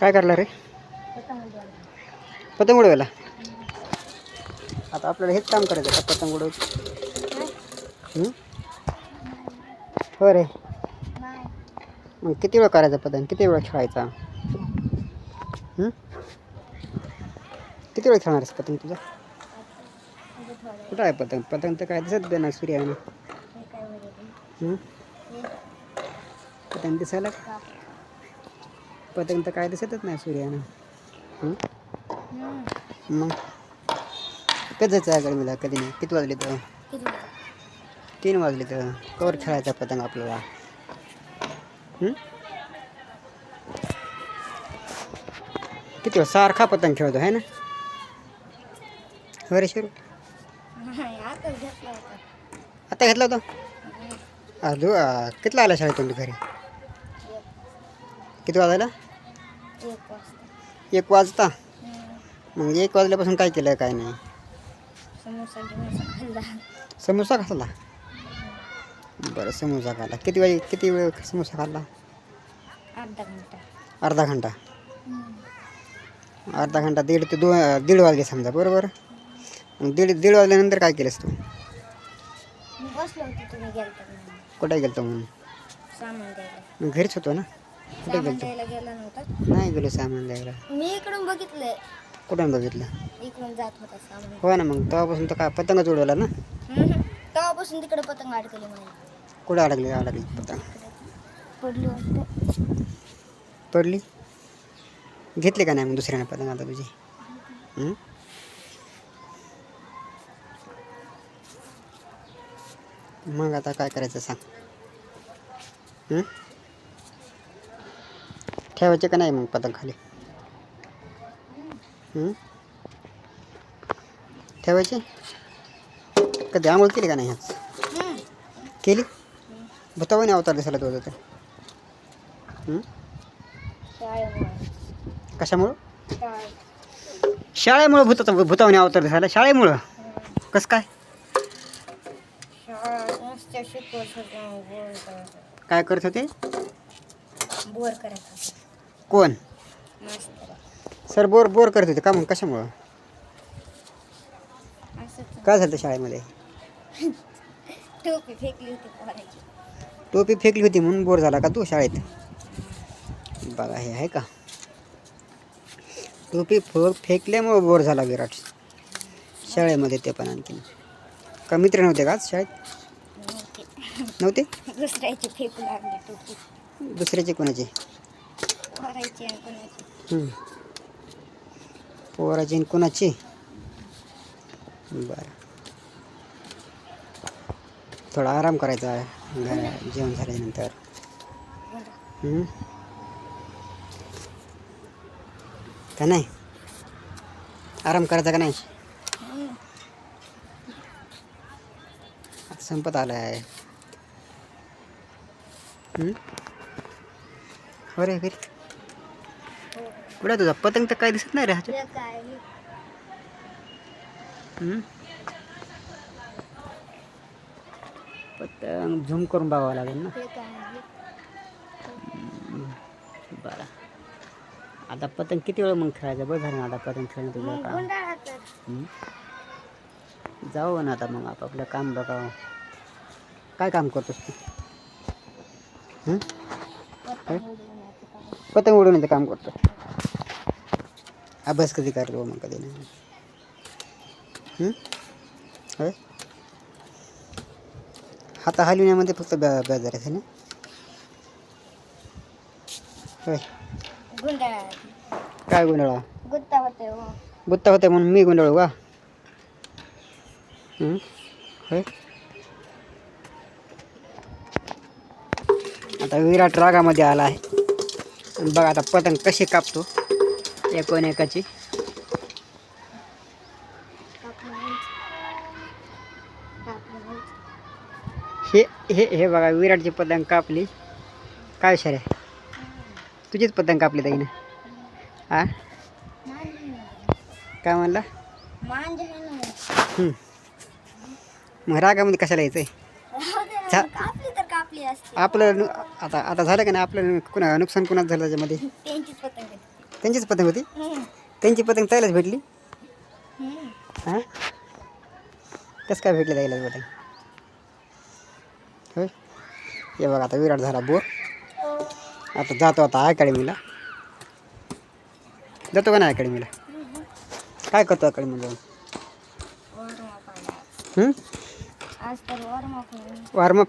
काय करला रे? पतंग उडवायला. आता आपल्याला हेच काम करायचं का पतंग उडवायचं? हो रे. मग किती वेळ करायचा पतंग? किती वेळ खेळायचा? किती वेळ खेळणार पतंग तुझा? कुठं आहे पतंग? पतंग तर काय दिसत देणार सूर्यानं पतंग दिसायला पतंग तर काय दिसतच नाही सूर्यानं. मग? कधी जायचं आहे गरमीला कधी नाही. किती वाजले तर? तीन वाजले तर. कवर खेळायचा पतंग आपल्याला. किती सारखा पतंग खेळतो आहे ना? हो शिरू? आता घेतला होता? अजून कितला आला शाळेतून तू घरी? किती वाजायला? एक वाजता. मग एक वाजल्यापासून काय केलं काय नाही? समोसा खाल्ला. बरं समोसा खाल्ला. किती वेळ किती वेळ समोसा खाल्ला? अर्धा घंटा. अर्धा घंटा. अर्धा घंटा दीड ते दो दीड वाजले समजा बरोबर? मग दीड दीड वाजल्यानंतर काय केलंस तू? मी बसलो होतो तुम्ही गेलता म्हणून. कुठे गेलतो म्हणून? सामान द्यायला मी घरीच होतो ना? कुठे सामान गेलतो? द्यायला गेला नव्हता. नाही गेलो सामान द्यायला. मी इकडून बघितलंय. कुठून बघितलं? इकडून जात होता सामान. हो ना मग तेव्हापासून तर काय पतंगच उडवला ना? हम्म. तेव्हापासून तिकडे पतंग अडकली मला. कुठं अडकली? अडकली पतंग. पडली वाटतं. पडली? घेतली का नाही मग दुसऱ्याने पतंग आता तुझी? हं? मग आता काय करायचं सांग. हं? ठेवायचे का नाही मग पतंग खाली? ठेवायचे? कधी आंघोळ केली का नाही ह्याच हम्म. केली? भुतावाने अवतार दिसायला तुझं तर कशामुळं? शाळेमुळं भूताचा भूतावणी अवतार दिसायला शाळेमुळं? कसं काय? काय करत होते? बोर करायचं कोण? सर बोर बोर करत होते का मग? कशामुळं? काय झालं शाळेमध्ये? टोपी फेकली होती टोपी फेकली होती म्हणून बोर झाला का तू शाळेत? बघा हे आहे का? टोपी फो फेकल्यामुळं बोर झाला विराट. शाळेमध्ये ते पण आणखीन. का मित्र नव्हते का आज शाळेत? नव्हती. नव्हते? दुसऱ्याची फेकू लागली टोपी. दुसऱ्याचे कोणाचे? पोराची आणि कोणाची आणि कोणाची बरं थोडा आराम करायचा आहे जेवण झाल्यानंतर का नाही आराम करायचा का नाही संपत आला आहे अरे घरी कुठं तुझा? पतंग तर काय दिसत नाही रे ह्याच्यात? पतंग झूम करून बघावं लागेल ना. बरं. आता पतंग किती वेळ मग खेळायचं? बरं झालं ना आता पतंग खेळणं तुझं काम? जाऊ ना आता मग आपापलं काम बघावं. काय काम करतोस तू. पतंग उडवण्याचं काम. करतो अभ्यास कधी करतो मग कधी नाही. हं? होय? हाता हलविण्यामध्ये फक्त बेजार आहे ना? होय. काय गुंडाळा? गुत्ता होते हो. गुत्ता होते म्हणून मी गुंडाळू का? होय. आता विराट रागामध्ये आला आहे. बघा आता पतंग कशी कापतो. एकूण एकाची हे हे हे बघा विराटची पतंग कापली. काय विचार आहे? तुझीच पतंग कापली ताईनं. हा काय म्हणला? ना. मग रागामध्ये कशाला यायचं राहू दे ना, चा- कापली तर कापली असते. आपलं नु- आता आता झालं का नाही? आपलं कुणा नुकसान कुणाच झालं त्याच्यामध्ये? त्यांचीच पतंग होती. त्यांची पतंग त्यालाच भेटली. हां? कसं काय भेटलं त्याला पतंग? होय? हे बघा आता विराट झाला बोर. आता जातो आता अकॅडमीला. जातो का नाही अकॅडमीला? काय करतो अकॅडमीला जाऊन. वॉर्मअप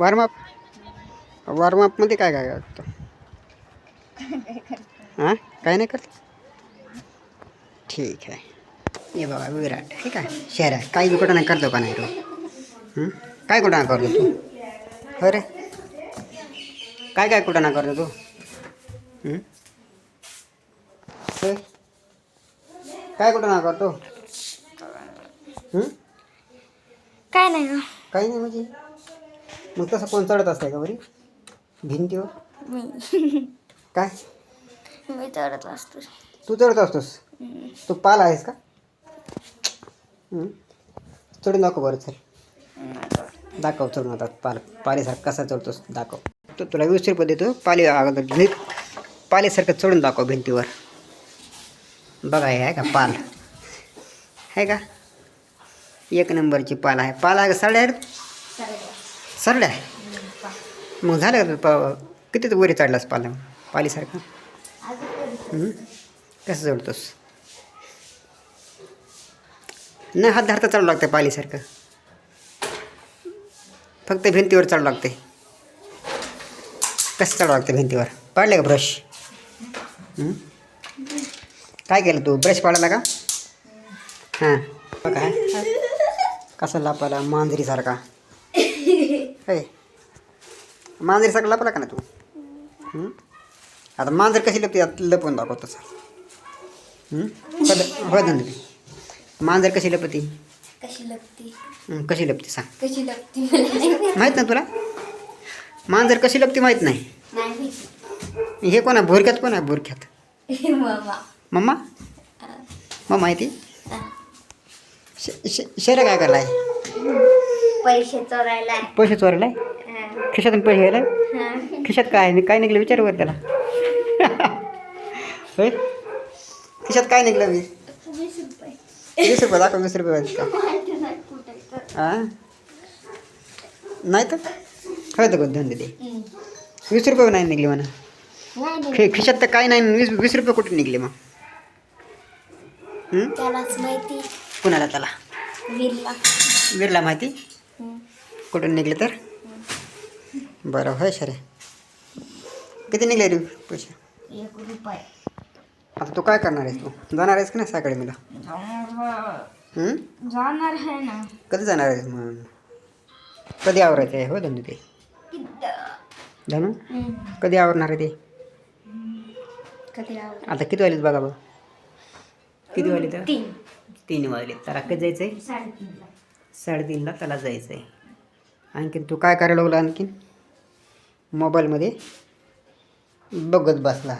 वॉर्मअप वॉर्मअपमध्ये काय काय करतो? हां? काय नाही करत. ठीक आहे. हे बघा विराट ठीक आहे. शहर आहे काही कुठं नाही करतो का नाही तो? हं? काय कुठं नाही करतो तू? अरे काय काय कुठं नाही करतो तू? हं? काय कुठं नाही करतो? हं? काय नाही. काही नाही म्हणजे. मग तसं कोण चढत असतंय का बरी? भिंतीवर? काय? मी चढत असतो. तू चढत असतोस. तू पाल आहेस का? चढून दाखव बरं चल. दाखव चढून आता पाल पालीसारखं कसा चढतोस दाखव. तो तुला वीस रुपये देतो पाली अगोदर नीट पालीसारखं चढून दाखव भिंतीवर. बघा हे आहे का पाल? आहे का? एक नंबरची पाल आहे. पाल आहे का? सरड्या सरड्या मग झालं का प- किती तू वरी चढलास पाल? पालीसारखं? कसं जोडतोस नाही हात धरता चालू लागतं पालीसारखं. फक्त भिंतीवर चालू लागते कसं चालू लागतं भिंतीवर? पाडले का ब्रश काय केलं तू? ब्रश पाडायला का? हां. काय? कसा लापाला? मांजरीसारखा हे मांजरीसारखा लापला का ना तू? आता मांजर कशी लपते यात लपवून दाखवतो सर. होय धंदे मांजर कशी लपती? कशी लागती हं, कशी लपते सांग. कशी नाही माहिती. ना तुला? मांजर कशी लपते माहीत नाही. हे कोण आहे? भुरक्यात कोण आहे भुरक्यात? मामा. मम्मा मग माहिती शेरे काय करलाय पैसे चोरायला पैसे चोरलाय हा. खिशातून पैसे हा. खिशात काय? काय निघलं? विचार वर त्याला. होय? खिशात काय निघलं मी? वीस रुपये वीस रुपये दाखव वीस रुपये का? नाही तर. हां नाही तर ते हम्म. वीस रुपये नाही निघले म्हणा. खि खिशात तर काय नाही वीस वीस रुपये कुठे निघले मग? माहिती. कुणाला त्याला? विरला. विरला माहिती. कुठून निघले तर? बरं होय सरे किती निघले रे पैसे? एक रुपये. आता तू काय करणार आहेस तू? जाणार आहेस की नाही अकॅडमीला हं? जाणार आहे ना. कधी जाणार आहेस मग? कधी आवरायचं आहे? हो धनू ते. धनू? कधी आवरणार आहे ते? कधी आवड आता किती वाजलेत बघा बघ. किती वाजले तर तीन. तीन वाजले त्याला कधी जायचं आहे साडेतीनला. साडेतीनला त्याला जायचं आहे आणखीन तू काय करायला लागला आणखीन? मोबाईलमध्ये? बघत बसला.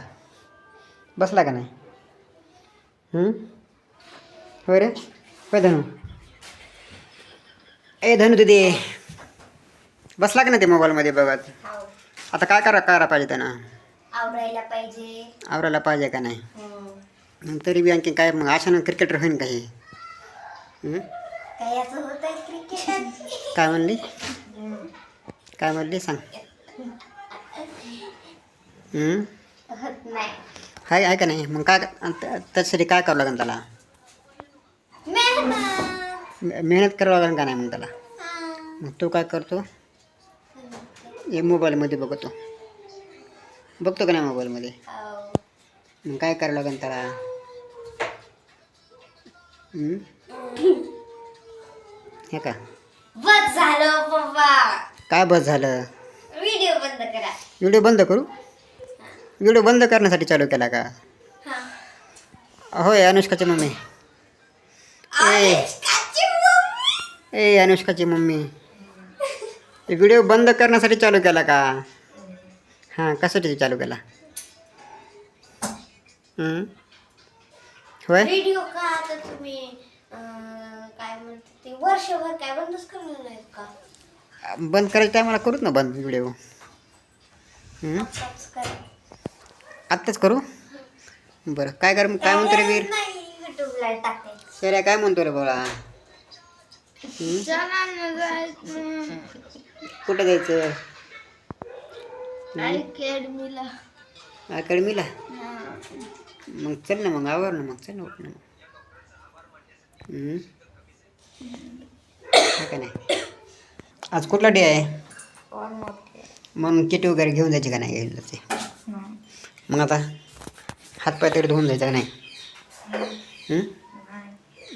बसला का नाही? हं? होय रे? होय धनू. ए धनू दिदी. बसला का नाही ते मोबाईलमध्ये बघत? आता काय करा करा पाहिजे त्यांना? आवरायला पाहिजे. आवरायला पाहिजे का नाही? हम्म. मग तरी बी आणखीन काय मग अशानं क्रिकेटर होईन का हे? हं? काय म्हणली? काय म्हणली? सांग. हं? होत नाही. हाय आहे का नाही? मग काय त्याच्यासाठी काय करावं लागेल त्याला? मेहनत. मे- मेहनत करावं लागेल का नाही मग त्याला? हा. मग तो काय करतो? हे मोबाईलमध्ये बघतो. बघतो का नाही मोबाईलमध्ये? आव. मग काय करावं लागेल त्याला? हं? हे का? बस झालं पप्पा काय बस झालं? व्हिडिओ बंद करा. व्हिडिओ बंद करू? व्हिडिओ बंद करण्यासाठी चालू केला का? हा. होय अनुष्काची मम्मी. ए. अनुष्काची मम्मी. ए अनुष्काची मम्मी. व्हिडिओ बंद करण्यासाठी चालू केला का? हां कशासाठी चालू केला? होय? व्हिडिओ का आता तुम्ही अं, काय म्हणते ते वर्षभर काय बंदच करणार नाहीत का? बंद करायच्या टायमाला करूच ना बंद व्हिडिओ? हं? करा आत्ताच करू? बरं. काय कर काय म्हणतो रे वीर? युट्यूबला शेऱ्या काय म्हणतो रे बाळा? कुठं जायचं? अकॅडमीला. अकॅडमीला? मग चल ना मग आवर ना मग चल ना उठ ना मग? है का नाही? आज कुठला डे आहे? म्हणून किट वगैरे घेऊन जायचे का नाही? घ्यायला ते मग आता हातपाय तरी धुवून जायचं का नाही?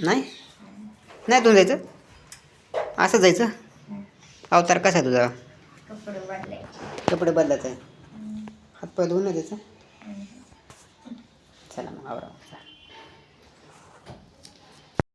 नाही? नाही धुवून जायचं? असं जायचं? अवतार कसा आहे तुझा? कपडे बदलायचे. आहे हातपाय धुवून नाही द्यायचं चला मग आवरा.